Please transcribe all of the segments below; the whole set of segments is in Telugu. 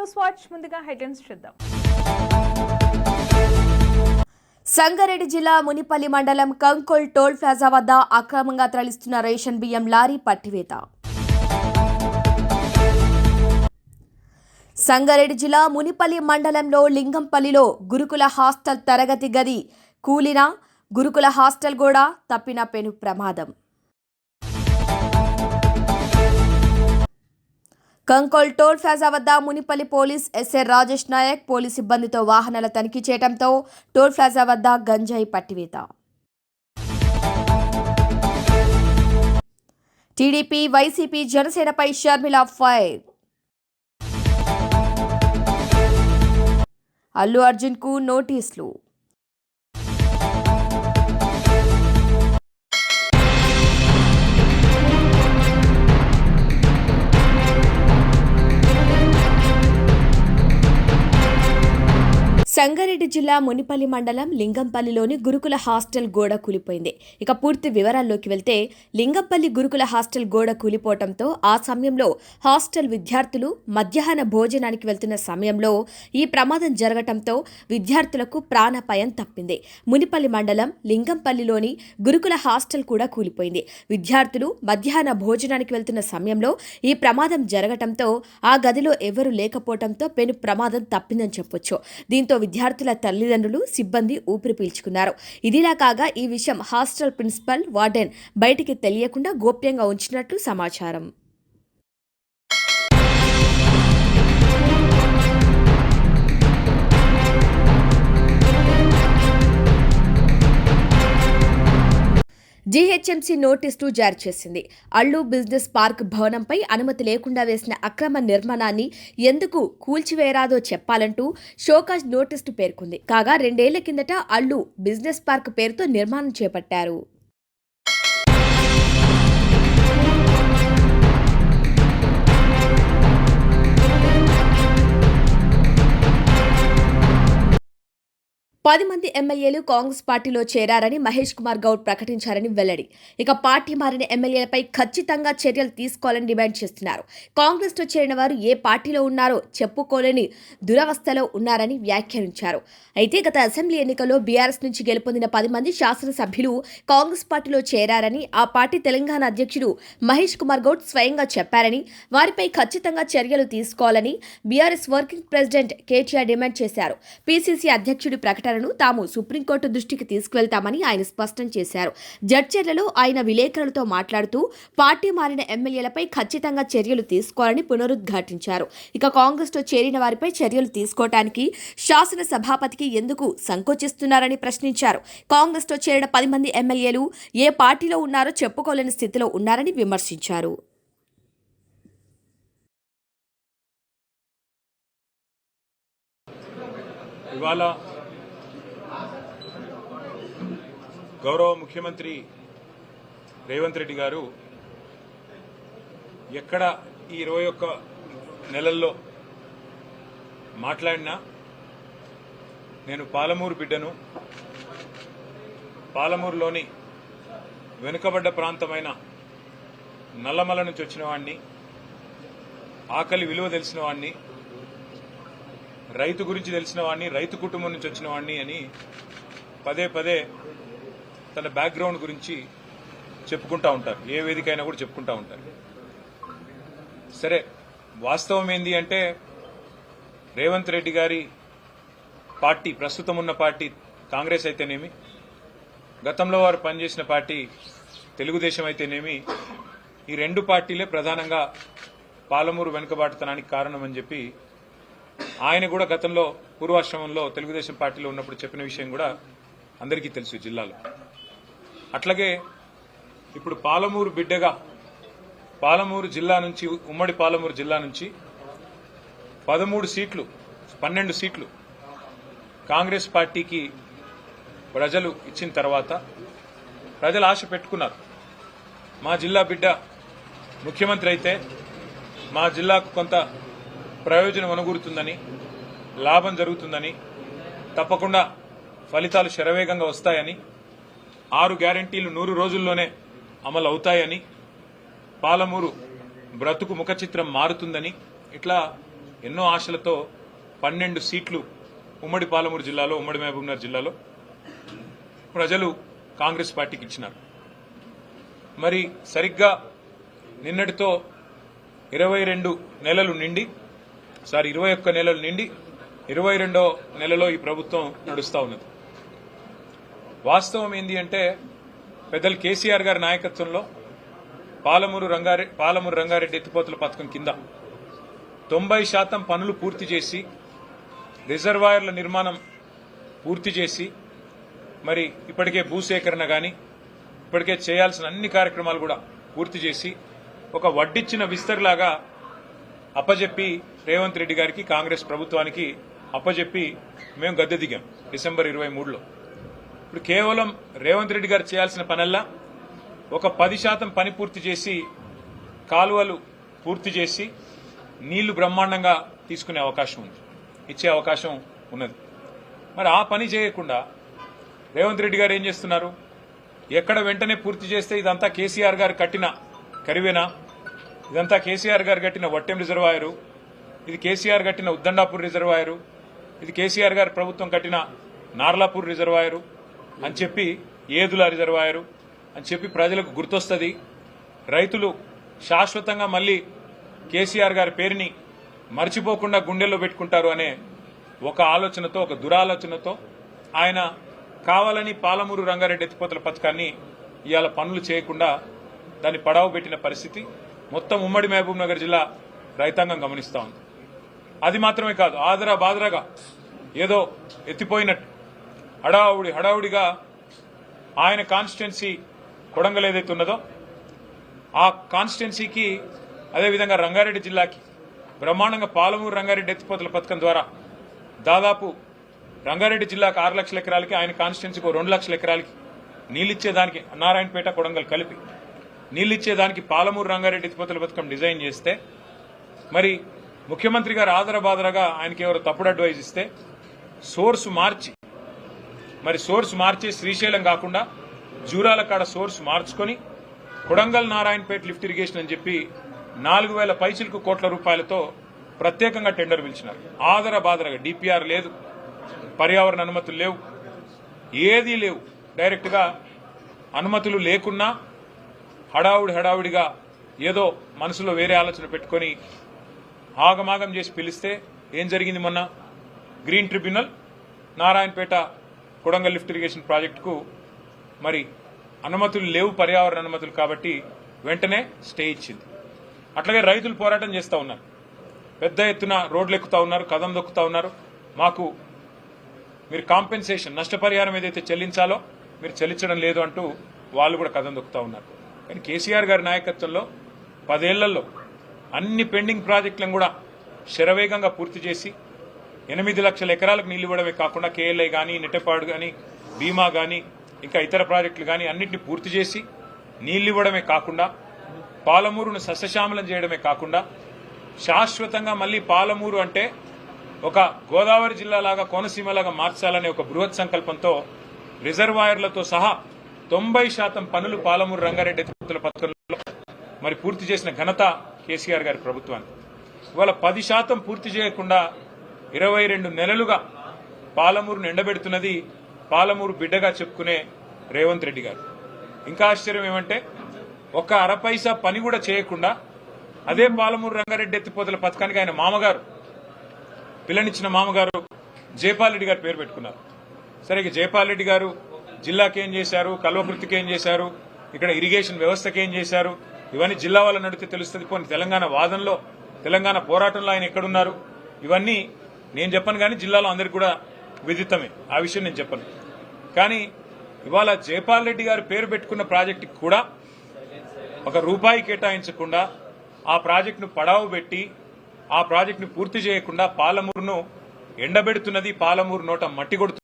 న్యూస్ వాచ్ ముందుగా హెడ్లైన్స్ చూద్దాం. సంగారెడ్డి జిల్లా మునిపల్లి మండలం కంకోల్ టోల్ ప్లాజా వద్ద అక్రమంగా తరలిస్తున్న రేషన్ బియ్యం లారీ పట్టివేత. సంగారెడ్డి జిల్లా మునిపల్లి మండలంలో లింగంపల్లిలో గురుకుల హాస్టల్ తరగతి గది కూలిన గురుకుల హాస్టల్ కూడా తప్పిన పెను ప్రమాదం. కంకోల్ టోల్ ప్లాజా వద్ద Munipalli police SA Rajesh Nayak police సిబ్బందితో వాహనాల తనిఖీ చేయడంతో టోల్ ప్లాజా వద్ద గంజాయి పట్టివేత. టీడీపీ వైసీపీ జనసేనపై షర్మిల ఫైర్. అల్లు అర్జున్కు నోటీసులు. సంగారెడ్డి జిల్లా మునిపల్లి మండలం లింగంపల్లిలోని గురుకుల హాస్టల్ గోడ కూలిపోయింది. ఇక పూర్తి వివరాల్లోకి వెళ్తే లింగంపల్లి గురుకుల హాస్టల్ గోడ కూలిపోవడంతో ఆ సమయంలో హాస్టల్ విద్యార్థులు మధ్యాహ్న భోజనానికి వెళ్తున్న సమయంలో ఈ ప్రమాదం జరగటంతో విద్యార్థులకు ప్రాణాపాయం తప్పింది. మునిపల్లి మండలం లింగంపల్లిలోని గురుకుల హాస్టల్ కూడా కూలిపోయింది. విద్యార్థులు మధ్యాహ్న భోజనానికి వెళ్తున్న సమయంలో ఈ ప్రమాదం జరగటంతో ఆ గదిలో ఎవరూ లేకపోవడంతో పెను ప్రమాదం తప్పిందని చెప్పొచ్చు. దీంతో విద్యార్థుల తల్లిదండ్రులు సిబ్బంది ఊపిరి పీల్చుకున్నారు. ఇదిలా కాగా ఈ విషయం హాస్టల్ ప్రిన్సిపల్ వార్డెన్ బయటికి తెలియకుండా గోప్యంగా ఉంచినట్లు సమాచారం. జీహెచ్ఎంసీ నోటీసులు జారీ చేసింది. అల్లు బిజినెస్ పార్క్ భవనంపై అనుమతి లేకుండా వేసిన అక్రమ నిర్మాణాన్ని ఎందుకు కూల్చివేయరాదో చెప్పాలంటూ షోకాజ్ నోటీసులు పేర్కొంది. కాగా రెండేళ్ళ కిందట అల్లు బిజినెస్ పార్క్ పేరుతో నిర్మాణం చేపట్టారు. పది మంది ఎమ్మెల్యేలు కాంగ్రెస్ పార్టీలో చేరారని మహేష్ కుమార్ గౌడ్ ప్రకటించారని వెల్లడి. ఇక పార్టీ మారిన ఎమ్మెల్యేలపై ఖచ్చితంగా చర్యలు తీసుకోవాలని డిమాండ్ చేస్తున్నారు. కాంగ్రెస్లో చేరిన వారు ఏ పార్టీలో ఉన్నారో చెప్పుకోలేని దురవస్థలో ఉన్నారని వ్యాఖ్యానించారు. అయితే గత అసెంబ్లీ ఎన్నికల్లో బీఆర్ఎస్ నుంచి గెలుపొందిన పది మంది శాసనసభ్యులు కాంగ్రెస్ పార్టీలో చేరారని ఆ పార్టీ తెలంగాణ అధ్యక్షుడు మహేష్ కుమార్ గౌడ్ స్వయంగా చెప్పారని వారిపై ఖచ్చితంగా చర్యలు తీసుకోవాలని BRS working president KTR demand చేశారు. పీసీసీ అధ్యక్షుడి ప్రకటనను తాము సుప్రీంకోర్టు దృష్టికి తీసుకువెళ్తామని ఆయన స్పష్టం చేశారు. జడ్చర్లలో ఆయన విలేకరులతో మాట్లాడుతూ పార్టీ మారిన ఎమ్మెల్యేలపై ఖచ్చితంగా చర్యలు తీసుకోవాలని పునరుద్ఘాటించారు. ఇక కాంగ్రెస్లో చేరిన వారిపై చర్యలు తీసుకోవటానికి శాసన సభాపతికి ఎందుకు సంకోచిస్తున్నారని ప్రశ్నించారు. కాంగ్రెస్లో చేరిన పది మంది ఎమ్మెల్యేలు ఏ పార్టీలో ఉన్నారో చెప్పుకోలేని స్థితిలో ఉన్నారని విమర్శించారు. ఇవాళ గౌరవ ముఖ్యమంత్రి రేవంత్ రెడ్డి గారు ఎక్కడ ఈ ఇరవై ఒక్క నెలల్లో మాట్లాడినా నేను పాలమూరు బిడ్డను పాలమూరులోని వెనుకబడ్డ ప్రాంతమైన నల్లమల నుంచి వచ్చిన వాడిని ఆకలి విలువ తెలిసిన వాడిని రైతు గురించి తెలిసిన వాడిని రైతు కుటుంబం నుంచి వచ్చిన వాడిని అని పదే పదే తన బ్యాక్గ్రౌండ్ గురించి చెప్పుకుంటా ఉంటారు. ఏ వేదిక అయినా కూడా చెప్పుకుంటా ఉంటారు. సరే వాస్తవం ఏంది అంటే రేవంత్ రెడ్డి గారి పార్టీ ప్రస్తుతం ఉన్న పార్టీ కాంగ్రెస్ అయితేనేమి గతంలో వారు పనిచేసిన పార్టీ తెలుగుదేశం అయితేనేమి ఈ రెండు పార్టీలే ప్రధానంగా పాలమూరు వెనుకబాటుతనానికి కారణం అని చెప్పి ఆయన కూడా గతంలో పూర్వాశ్రమంలో తెలుగుదేశం పార్టీలో ఉన్నప్పుడు చెప్పిన విషయం కూడా అందరికీ తెలుసు జిల్లాలో. అట్లాగే ఇప్పుడు పాలమూరు బిడ్డగా పాలమూరు జిల్లా నుంచి ఉమ్మడి పాలమూరు జిల్లా నుంచి పదమూడు సీట్లు పన్నెండు సీట్లు కాంగ్రెస్ పార్టీకి ప్రజలు ఇచ్చిన తర్వాత ప్రజలు ఆశ పెట్టుకున్నారు. మా జిల్లా బిడ్డ ముఖ్యమంత్రి అయితే మా జిల్లాకు కొంత ప్రయోజనం అనుగురుతుందని లాభం జరుగుతుందని తప్పకుండా ఫలితాలు శరవేగంగా వస్తాయని ఆరు గ్యారంటీలు నూరు రోజుల్లోనే అమలు అవుతాయని పాలమూరు బ్రతుకు ముఖ చిత్రం మారుతుందని ఇట్లా ఎన్నో ఆశలతో పన్నెండు సీట్లు ఉమ్మడి పాలమూరు జిల్లాలో ఉమ్మడి మహబూబ్నగర్ జిల్లాలో ప్రజలు కాంగ్రెస్ పార్టీకి ఇచ్చినారు. మరి సరిగ్గా నిన్నటితో ఇరవై రెండు నెలలు నిండి సారీ ఇరవై ఒక్క నెలలు నిండి ఇరవై రెండో నెలలో ఈ ప్రభుత్వం నడుస్తూ ఉన్నది. వాస్తవం ఏంటి అంటే పెద్దలు కేసీఆర్ గారి నాయకత్వంలో పాలమూరు రంగారెడ్డి పాలమూరు రంగారెడ్డి ఎత్తిపోతల పథకం కింద తొంభై శాతం పనులు పూర్తి చేసి రిజర్వాయర్ల నిర్మాణం పూర్తి చేసి మరి ఇప్పటికే భూసేకరణ కానీ ఇప్పటికే చేయాల్సిన అన్ని కార్యక్రమాలు కూడా పూర్తి చేసి ఒక వడ్డిచ్చిన విస్తరిలాగా అప్పజెప్పి రేవంత్ రెడ్డి గారికి కాంగ్రెస్ ప్రభుత్వానికి అప్పజెప్పి మేము గద్దె దిగాం డిసెంబర్ ఇరవై మూడులో. ఇప్పుడు కేవలం రేవంత్ రెడ్డి గారు చేయాల్సిన పనల్లా ఒక పది శాతం పని పూర్తి చేసి కాలువలు పూర్తి చేసి నీళ్ళు బ్రహ్మాండంగా తీసుకునే అవకాశం ఉంది. ఇచ్చే అవకాశం ఉన్నది. మరి ఆ పని చేయకుండా రేవంత్ రెడ్డి గారు ఏం చేస్తున్నారు? ఎక్కడ వెంటనే పూర్తి చేస్తే ఇదంతా కేసీఆర్ గారు కట్టిన కరివేనా? ఇదంతా కేసీఆర్ గారు కట్టిన వట్టెం రిజర్వాయరు? ఇది కేసీఆర్ కట్టిన ఉద్దండాపూర్ రిజర్వాయరు? ఇది కేసీఆర్ గారు ప్రభుత్వం కట్టిన నార్లాపూర్ రిజర్వాయరు? అని చెప్పి ఏదుల రిజర్వాయరు అని చెప్పి ప్రజలకు గుర్తొస్తుంది. రైతులు శాశ్వతంగా మళ్ళీ కేసీఆర్ గారి పేరుని మర్చిపోకుండా గుండెల్లో పెట్టుకుంటారు అనే ఒక ఆలోచనతో ఒక దురాలోచనతో ఆయన కావాలని పాలమూరు రంగారెడ్డి ఎత్తిపోతల పథకాన్ని ఇవాళ పనులు చేయకుండా దాన్ని పడావు పెట్టిన పరిస్థితి మొత్తం ఉమ్మడి మహబూబ్ నగర్ జిల్లా రైతాంగం గమనిస్తా ఉంది. అది మాత్రమే కాదు ఆదరా బాదరాగా ఏదో ఎత్తిపోయినట్టు హడావుడి హడావుడిగా ఆయన కాన్స్టిట్యున్సీ కొడంగల్ ఏదైతే ఉన్నదో ఆ కాన్స్టిట్యున్సీకి అదేవిధంగా రంగారెడ్డి జిల్లాకి బ్రహ్మాండంగా పాలమూరు రంగారెడ్డి ఎత్తిపోతల పథకం ద్వారా దాదాపు రంగారెడ్డి జిల్లాకు ఆరు లక్షల ఎకరాలకి ఆయన కాన్స్టిట్యున్సీకి రెండు లక్షల ఎకరాలకి నీళ్ళిచ్చేదానికి నారాయణపేట కొడంగల్ కలిపి నీళ్ళిచ్చేదానికి పాలమూరు రంగారెడ్డి ఎత్తిపోతల పథకం డిజైన్ చేస్తే మరి ముఖ్యమంత్రి గారు ఆదర బాదరగా ఆయనకి ఎవరు తప్పుడు అడ్వైజ్ ఇస్తే సోర్స్ మార్చి మరి సోర్స్ మార్చి శ్రీశైలం కాకుండా జూరాల కాడ సోర్స్ మార్చుకొని కొడంగల్ నారాయణపేట లిఫ్ట్ ఇరిగేషన్ అని చెప్పి నాలుగు వేల పైచిలకు కోట్ల రూపాయలతో ప్రత్యేకంగా టెండర్ పిలిచినారు. ఆదర బాదరగా డిపిఆర్ లేదు పర్యావరణ అనుమతులు లేవు ఏదీ లేవు. డైరెక్ట్గా అనుమతులు లేకున్నా హడావుడి హడావుడిగా ఏదో మనసులో వేరే ఆలోచన పెట్టుకొని ఆగమాగం చేసి పిలిస్తే ఏం జరిగింది మొన్న? Green tribunal Narayanpet Kodangal lift irrigation ప్రాజెక్టుకు మరి అనుమతులు లేవు పర్యావరణ అనుమతులు కాబట్టి వెంటనే స్టే ఇచ్చింది. అట్లాగే రైతులు పోరాటం చేస్తూ ఉన్నారు. పెద్ద ఎత్తున రోడ్లు ఎక్కుతా ఉన్నారు కదం దొక్కుతా ఉన్నారు. మాకు మీరు కాంపెన్సేషన్ నష్టపరిహారం ఏదైతే చెల్లించాలో మీరు చెల్లించడం లేదు అంటూ వాళ్ళు కూడా కథం దొక్కుతా ఉన్నారు. కానీ కేసీఆర్ గారి నాయకత్వంలో పదేళ్ళలో అన్ని పెండింగ్ ప్రాజెక్టులను కూడా శరవేగంగా పూర్తి చేసి ఎనిమిది లక్షల ఎకరాలకు నీళ్ళు ఇవ్వడమే కాకుండా కేఎల్ఐ కానీ నెట్టపాడు కానీ బీమా కానీ ఇంకా ఇతర ప్రాజెక్టులు కానీ అన్నింటినీ పూర్తి చేసి నీళ్ళు ఇవ్వడమే కాకుండా పాలమూరును సస్యశ్యామలం చేయడమే కాకుండా శాశ్వతంగా మళ్ళీ పాలమూరు అంటే ఒక గోదావరి జిల్లాలాగా కోనసీమలాగా మార్చాలనే ఒక బృహత్ సంకల్పంతో రిజర్వాయర్లతో సహా తొంభై శాతం పనులు పాలమూరు రంగారెడ్డి ఎత్తుల పథకంలో మరి పూర్తి చేసిన ఘనత కేసీఆర్ గారి ప్రభుత్వానికి. ఇవాళ పది శాతం పూర్తి చేయకుండా ఇరవై రెండు నెలలుగా పాలమూరును ఎండబెడుతున్నది పాలమూరు బిడ్డగా చెప్పుకునే రేవంత్ రెడ్డి గారు. ఇంకా ఆశ్చర్యం ఏమంటే ఒక అరపైసా పని కూడా చేయకుండా అదే పాలమూరు రంగారెడ్డి ఎత్తిపోతల పథకానికి ఆయన మామగారు పిల్లనిచ్చిన మామగారు జైపాల్ రెడ్డి గారు పేరు పెట్టుకున్నారు. సరే ఇక జైపాల్ రెడ్డి గారు జిల్లాకి ఏం చేశారు కల్వకృతికి ఏం చేశారు ఇక్కడ ఇరిగేషన్ వ్యవస్థకి ఏం చేశారు ఇవన్నీ జిల్లా వాళ్ళ నడితే తెలుస్తుంది. పోనీ తెలంగాణ వాదనలో తెలంగాణ పోరాటంలో ఆయన ఎక్కడున్నారు? ఇవన్నీ నేను చెప్పను కానీ జిల్లాలో అందరికి కూడా విదితమే. ఆ విషయం నేను చెప్పను. కానీ ఇవాళ జయపాల్ రెడ్డి గారు పేరు పెట్టుకున్న ప్రాజెక్టుకి కూడా ఒక రూపాయి కేటాయించకుండా ఆ ప్రాజెక్టును పడావు పెట్టి ఆ ప్రాజెక్టును పూర్తి చేయకుండా పాలమూరును ఎండబెడుతున్నది పాలమూరు నోట మట్టి కొడుతుంది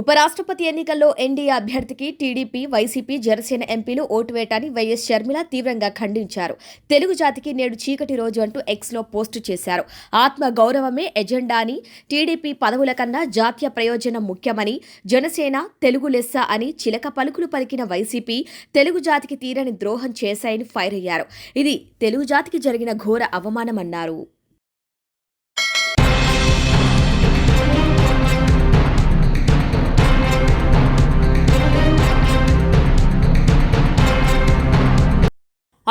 ఉపరాష్ట్రపతి ఎన్నికల్లో ఎన్డీఏ అభ్యర్థికి టీడీపీ వైసీపీ జనసేన ఎంపీలు ఓటు వేయటాన్ని వైఎస్ షర్మిల తీవ్రంగా ఖండించారు. తెలుగు జాతికి నేడు చీకటి రోజు అంటూ ఎక్స్లో పోస్టు చేశారు. ఆత్మ గౌరవమే ఎజెండా అని టీడీపీ పదవుల కన్నా జాతీయ ప్రయోజనం ముఖ్యమని జనసేన తెలుగు లెస్స అని చిలక పలుకులు పలికిన వైసీపీ తెలుగు జాతికి తీరని ద్రోహం చేశాయని ఫైర్ అయ్యారు. ఇది తెలుగు జాతికి జరిగిన ఘోర అవమానమన్నారు.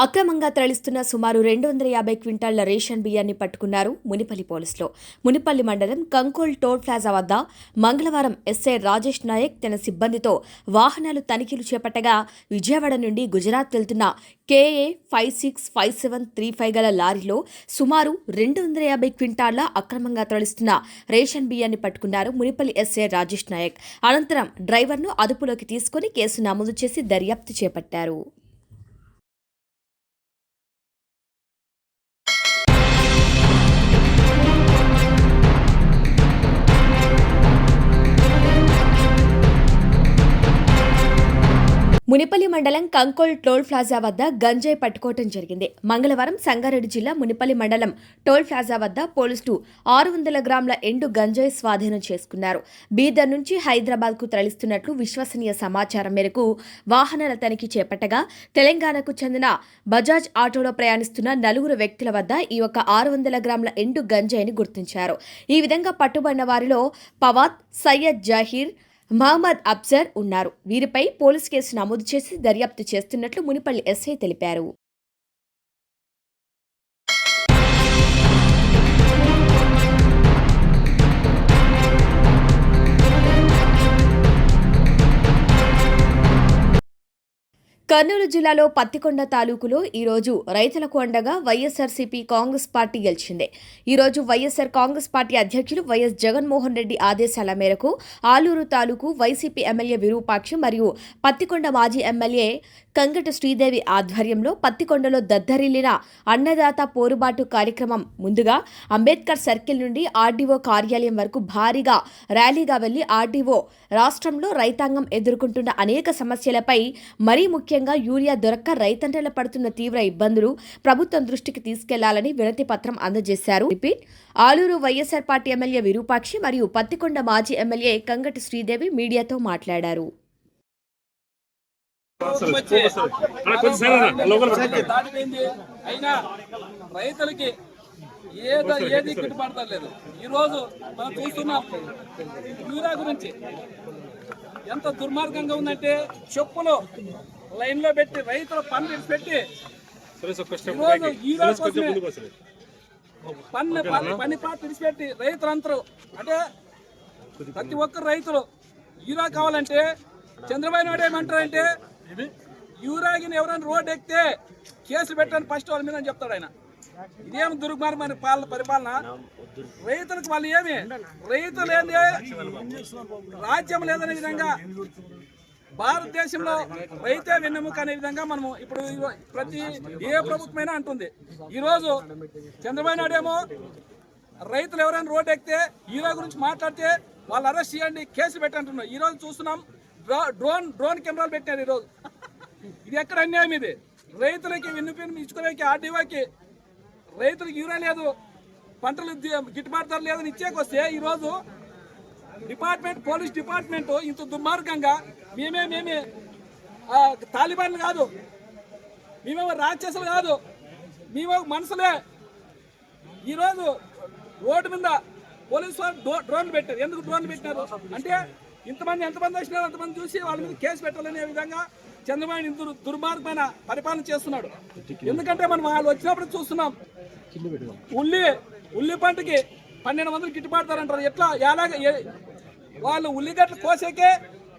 అక్రమంగా తరలిస్తున్న సుమారు రెండు వందల యాభై క్వింటాళ్ళ రేషన్ బియ్యాన్ని పట్టుకున్నారు మునిపల్లి పోలీసులు. మునిపల్లి మండలం కంకోల్ టోల్ ప్లాజా వద్ద మంగళవారం ఎస్ఐ రాజేష్ నాయక్ తన సిబ్బందితో వాహనాలు తనిఖీలు చేపట్టగా విజయవాడ నుండి గుజరాత్ వెళ్తున్న KA five six five seven three five గల లారీలో సుమారు రెండు వందల యాభై క్వింటాళ్ళ అక్రమంగా తరలిస్తున్న రేషన్ బియ్యాన్ని పట్టుకున్నారు మునిపల్లి ఎస్ఐ రాజేష్ నాయక్. అనంతరం డ్రైవర్ను అదుపులోకి తీసుకుని కేసు నమోదు చేసి దర్యాప్తు చేపట్టారు. మునిపల్లి మండలం కంకోల్ టోల్ ప్లాజా వద్ద గంజాయి పట్టుకోవటం జరిగింది. మంగళవారం సంగారెడ్డి జిల్లా మునిపల్లి మండలం టోల్ ప్లాజా వద్ద పోలీసులు ఆరు వందల గ్రాముల ఎండు గంజాయి స్వాధీనం చేసుకున్నారు. బీదర్ నుంచి హైదరాబాద్కు తరలిస్తున్నట్లు విశ్వసనీయ సమాచారం మేరకు వాహనాల తనిఖీ చేపట్టగా తెలంగాణకు చెందిన బజాజ్ ఆటోలో ప్రయాణిస్తున్న నలుగురు వ్యక్తుల వద్ద ఈ యొక్క ఆరు వందల గ్రాముల ఎండు గంజాయిని గుర్తించారు. ఈ విధంగా పట్టుబడిన వారిలో పవాత్ సయ్యద్ జహీర్ మహమ్మద్ అబ్జర్ ఉన్నారు. వీరిపై పోలీసు కేసు నమోదు చేసి దర్యాప్తు చేస్తున్నట్లు మునిపల్లి ఎస్ఐ తెలిపారు. కర్నూలు జిల్లాలో పత్తికొండ తాలూకులో ఈరోజు రైతులకు అండగా వైఎస్ఆర్సీపీ కాంగ్రెస్ పార్టీ గెలిచింది. ఈరోజు వైఎస్ఆర్ కాంగ్రెస్ పార్టీ అధ్యక్షులు వైఎస్ జగన్మోహన్ రెడ్డి ఆదేశాల మేరకు ఆలూరు తాలూకు వైసీపీ ఎమ్మెల్యే విరూపాక్షి మరియు పత్తికొండ మాజీ ఎమ్మెల్యే కంగట శ్రీదేవి ఆధ్వర్యంలో పత్తికొండలో దద్దరిల్లిన అన్నదాత పోరుబాటు కార్యక్రమం ముందుగా అంబేద్కర్ సర్కిల్ నుండి ఆర్డీఓ కార్యాలయం వరకు భారీగా ర్యాలీగా వెళ్ళి ఆర్డీఓ రాష్ట్రంలో రైతాంగం ఎదుర్కొంటున్న అనేక సమస్యలపై మరీ ముఖ్యంగా యూరియా దొరక్క రైతన్నల పడుతున్న తీవ్ర ఇబ్బందులు ప్రభుత్వం దృష్టికి తీసుకెళ్ళాలని వినతి పత్రం అందజేశారు. Repeat Aluru YSR party MLA Virupakshi మరియు పత్తికొండ మాజీ ఎమ్మెల్యే కంగటి శ్రీదేవి మీడియాతో మాట్లాడారు. అయినా రైతులకి ఏదో ఏది గిట్టుబాటు లేదు. ఈ రోజు మనం చూస్తున్నాం యూరియా గురించి ఎంత దుర్మార్గంగా ఉందంటే చెప్పులు లైన్లో పెట్టి రైతుల పన్ను పెట్టి. పన్ను పని పాట విడిచిపెట్టి రైతులందరూ. అంటే ప్రతి ఒక్కరు రైతులు. యూరియా కావాలంటే చంద్రబాబు నాయుడు ఏమంటారంటే యూరాగిని ఎవరైనా రోడ్ ఎక్కితే కేసులు పెట్టండి ఫస్ట్ వాళ్ళ మీద అని చెప్తాడు ఆయన. ఇదేం దుర్మార్గమైన పాలన పరిపాలన? రైతులకు వాళ్ళు ఏమి? రైతులు ఏంది? రాజ్యం లేదనే విధంగా భారతదేశంలో రైతే వెన్నెముక అనే విధంగా మనము ఇప్పుడు ప్రతి ఏ ప్రభుత్వమైనా అంటుంది. ఈరోజు చంద్రబాబు నాయుడు ఏమో రైతులు ఎవరైనా రోడ్ ఎక్కితే హీరో గురించి మాట్లాడితే వాళ్ళు అరెస్ట్ చేయండి కేసు పెట్టంటున్నారు ఈరోజు చూస్తున్నాం డ్రో- డ్రోన్ డ్రోన్ కెమెరాలు పెట్టారు ఈ రోజు. ఇది ఎక్కడ అన్యాయం ఇది? రైతులకి విన్నపం ఇచ్చుకోవడానికి ఆర్డీఓకి రైతులకు యూరియా లేదు పంటలు గిట్టుబాటు ధర లేదని ఇచ్చేకొస్తే ఈరోజు డిపార్ట్మెంట్ పోలీస్ డిపార్ట్మెంట్ ఇంత దుర్మార్గంగా మేమే మేమే తాలిబాన్లు కాదు. మేమేమో రాక్షసులు కాదు. మేము మనుషులే. ఈరోజు రోడ్డు మీద పోలీసు డ్రో- డ్రోన్లు పెట్టారు. ఎందుకు డ్రోన్లు పెట్టినారు? అంటే ఇంతమంది ఎంతమంది వచ్చినారు అంతమంది చూసి వాళ్ళ మీద కేసు పెట్టాలనే విధంగా చంద్రబాబు ఇంత దుర్మార్గమైన పరిపాలన చేస్తున్నాడు. ఎందుకంటే మనం వాళ్ళు వచ్చినప్పుడు చూస్తున్నాం. ఉల్లి ఉల్లి పంటకి పన్నెండు వందలు గిట్టుబాటుతారంటారు ఎట్లా? ఎలాగ? వాళ్ళు ఉల్లిగడ్డలు కోసేకే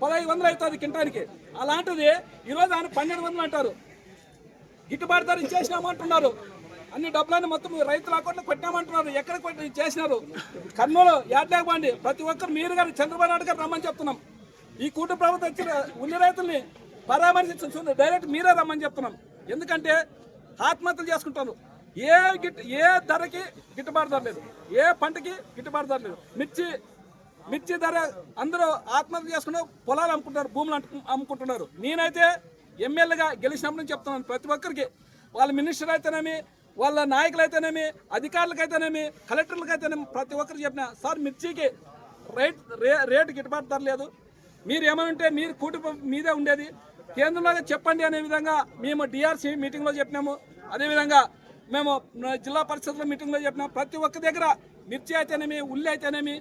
పదహైదు వందలు అవుతుంది కింటానికి. అలాంటిది ఈరోజు ఆయన పన్నెండు వందలు అంటారు. గిట్టుబాటు ధర ఇచ్చేసినామంటున్నారు అన్ని డబ్బులన్నీ మొత్తం రైతుల అకౌంట్లో కొట్టామంటున్నారు ఎక్కడ కొట్టి చేసినారు? కర్నూలు యాడ్లాక్ ప్రతి ఒక్కరు మీరు గారు చంద్రబాబు నాయుడు గారు రమ్మని చెప్తున్నాం. ఈ కూట ప్రభుత్వం వచ్చిన ఉల్లి రైతుల్ని పరామర్శించు డైరెక్ట్ మీరే రమ్మని చెప్తున్నాం. ఎందుకంటే ఆత్మహత్యలు చేసుకుంటారు. ఏ గిట్ ఏ ధరకి గిట్టుబాటు ధర లేదు. ఏ పంటకి గిట్టుబాటు ధర లేదు. మిర్చి మిర్చి ధర అందరూ ఆత్మహత్య చేసుకుని పొలాలు అమ్ముకుంటారు భూములు అంటు- అమ్ముకుంటున్నారు. నేనైతే ఎమ్మెల్యేగా గెలిచినప్పుడు నుంచి చెప్తున్నాను ప్రతి ఒక్కరికి వాళ్ళ మినిస్టర్ అయితేనేమి వాళ్ళ నాయకులు అయితేనేమి అధికారులకైతేనేమి కలెక్టర్లకైతేనేమి ప్రతి ఒక్కరికి చెప్పిన సార్ మిర్చికి రేట్ రే రేటు గిట్టుబాటు ధర లేదు. మీరు ఏమనుంటే ఉంటే మీరు కూటమి మీదే ఉండేది. కేంద్రంలో చెప్పండి అనే విధంగా మేము డిఆర్సీ మీటింగ్లో చెప్పినాము. అదేవిధంగా మేము జిల్లా పరిషత్లో మీటింగ్లో చెప్పినాం ప్రతి ఒక్క దగ్గర మిర్చి అయితేనేమి ఉల్లి అయితేనేమి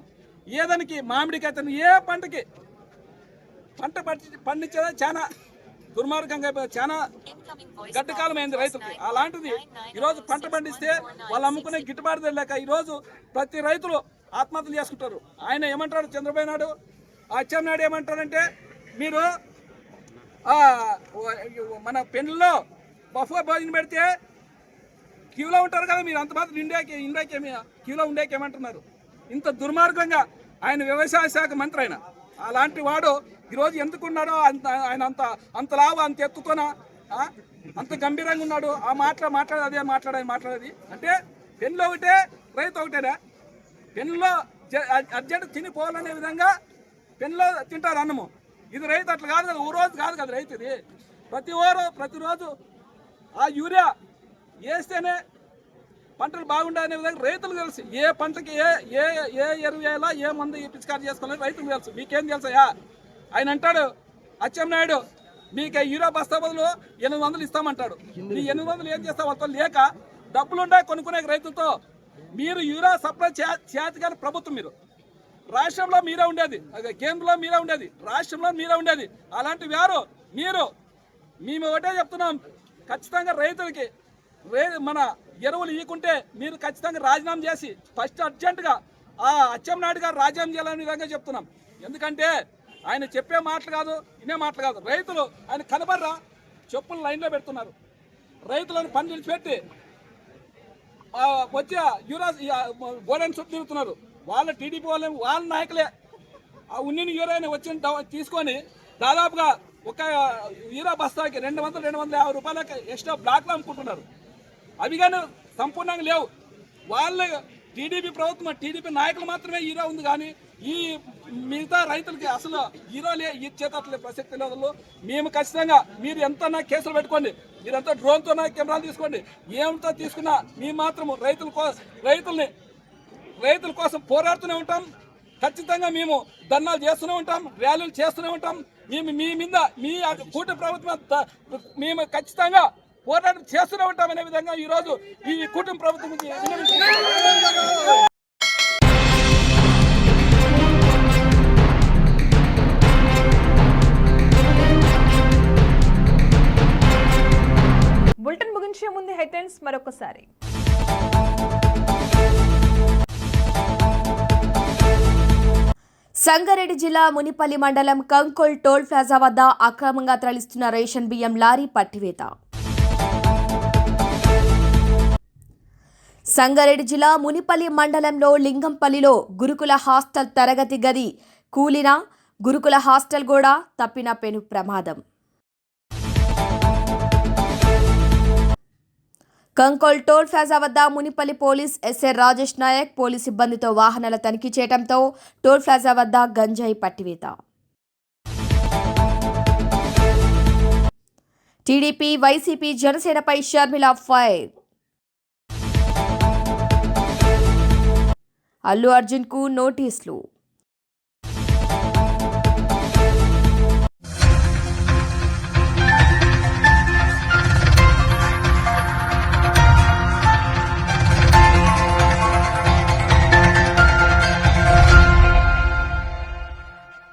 ఏదానికి మామిడికి అయితే ఏ పంటకి పంట పండించేదా చాలా దుర్మార్గంగా చాలా గడ్డకాలం అయింది రైతులకి. అలాంటిది ఈరోజు పంట పండిస్తే వాళ్ళు అమ్ముకునే గిట్టుబాటు ధర లేక ఈరోజు ప్రతి రైతులు ఆత్మహత్యలు చేసుకుంటారు. ఆయన ఏమంటాడు? చంద్రబాబు నాయుడు అచ్చెన్నాయుడు ఏమంటాడంటే మీరు మన పెన్నులో బఫో భోజనం పెడితే క్యూలో ఉంటారు కదా మీరు అంత మాత్రం ఇండియాకి ఇండియాకి ఏమి క్యూలో ఉండేకేమంటున్నారు ఇంత దుర్మార్గంగా ఆయన వ్యవసాయ శాఖ మంత్రి ఆయన. అలాంటి వాడు ఈరోజు ఎందుకున్నాడో అంత ఆయన అంత అంత లావు అంత ఎత్తుతోన? అంత గంభీరంగా ఉన్నాడు. ఆ మాట్లా మాట్లాడేది అదే మాట్లాడేది మాట్లాడేది. అంటే పెన్నులో ఒకటే రైతు ఒకటేనా? పెన్నులో జ- అర్జెంట్ తినిపోవాలనే విధంగా పెన్నులో తింటారు అన్నము. ఇది రైతు అట్లా కాదు కదా ఓ రోజు కాదు కదా రైతు ఇది. ప్రతి ఓరు ప్రతిరోజు ఆ యూరియా వేస్తేనే పంటలు బాగుండాలనే విధంగా రైతులు తెలుసు. ఏ పంటకి ఏ ఏ ఏ ఎరువు వేయాలా ఏ మందు పిచికారు చేసుకోవాలని రైతులు తెలుసు. మీకేం తెలుసయ్యా ఆయన అంటాడు అచ్చెన్నాయుడు మీకు ఈ యూరియా బస్తా బదులు ఎనిమిది వందలు ఇస్తామంటాడు. మీ ఎనిమిది వందలు ఏం చేస్తావు? వాళ్ళతో లేక డబ్బులుండే కొనుక్కునే రైతులతో మీరు యూరియా సప్లై చేతగాని ప్రభుత్వం మీరు. రాష్ట్రంలో మీరే ఉండేది కేంద్రంలో మీరే ఉండేది రాష్ట్రంలో మీరే ఉండేది. అలాంటి వారు మీరు మేము ఒకటే చెప్తున్నాం ఖచ్చితంగా రైతులకి మన ఎరువులు ఇవ్వకుంటే మీరు ఖచ్చితంగా రాజీనామా చేసి ఫస్ట్ అర్జెంటుగా ఆ అచ్చెంనాయుడు గారు రాజీనామా చేయాలని విధంగా చెప్తున్నాం. ఎందుకంటే ఆయన చెప్పే మాటలు కాదు వినే మాటలు కాదు. రైతులు ఆయన కనబడరా? చెప్పులు లైన్లో పెడుతున్నారు. రైతులను పని పెట్టి వచ్చే యువరాజ్ యూరా గోడెన్ చుట్టూ తిరుగుతున్నారు. వాళ్ళ టీడీపీ వాళ్ళ వాళ్ళ నాయకులే. ఆ ఉన్నిని యూరాని వచ్చిన తీసుకొని దాదాపుగా ఒక యూరా బస్తాకి రెండు వందలు రెండు వందల యాభై రూపాయలకి ఎక్స్ట్రా బ్లాక్లో అమ్ముకుంటున్నారు. అవి కానీ సంపూర్ణంగా లేవు. వాళ్ళ టీడీపీ ప్రభుత్వం టీడీపీ నాయకులు మాత్రమే హీరో ఉంది కానీ ఈ మిగతా రైతులకి అసలు హీరో లే ఇచ్చేటట్లే ప్రసక్తి లేదు మేము ఖచ్చితంగా మీరు ఎంత కేసులు పెట్టుకోండి. మీరంతా డ్రోన్తో కెమెరాలు తీసుకోండి. ఏమిటో తీసుకున్నా మేము మాత్రము రైతుల కోసం రైతుల్ని రైతుల కోసం పోరాడుతూనే ఉంటాం. ఖచ్చితంగా మేము ధర్నాలు చేస్తూనే ఉంటాం ర్యాలీలు చేస్తూనే ఉంటాం. మేము మీ మీద మీ కూట ప్రభుత్వం మేము ఖచ్చితంగా పోరాటం చేస్తూనే ఉంటాం అనే విధంగా ఈరోజు ఈ కూటమి ప్రభుత్వం. బులెటిన్ ముగించే ముందు హెడ్లైన్స్ మరొకసారి సంగారెడ్డి జిల్లా మునిపల్లి మండలం కంకోల్ టోల్ ప్లాజా వద్ద అక్రమంగా తరలిస్తున్న రేషన్ బియ్యం లారీ పట్టివేత సంగారెడ్డి జిల్లా మునిపల్లి మండలంలో లింగంపల్లిలో గురుకుల హాస్టల్ తరగతి గది కూలిన గురుకుల హాస్టల్ కూడా తప్పిన పెను ప్రమాదం. కంకోల్ టోల్ ప్లాజా వద్ద Munipalli police SA Rajesh Nayak police సిబ్బందితో వాహనాల తనిఖీ చేయడంతో టోల్ ప్లాజా వద్ద గంజాయి పట్టివేత. టీడీపీ వైసీపీ జనసేనపై షర్మిల ఫైర్. అల్లు అర్జున్కు నోటీసులు.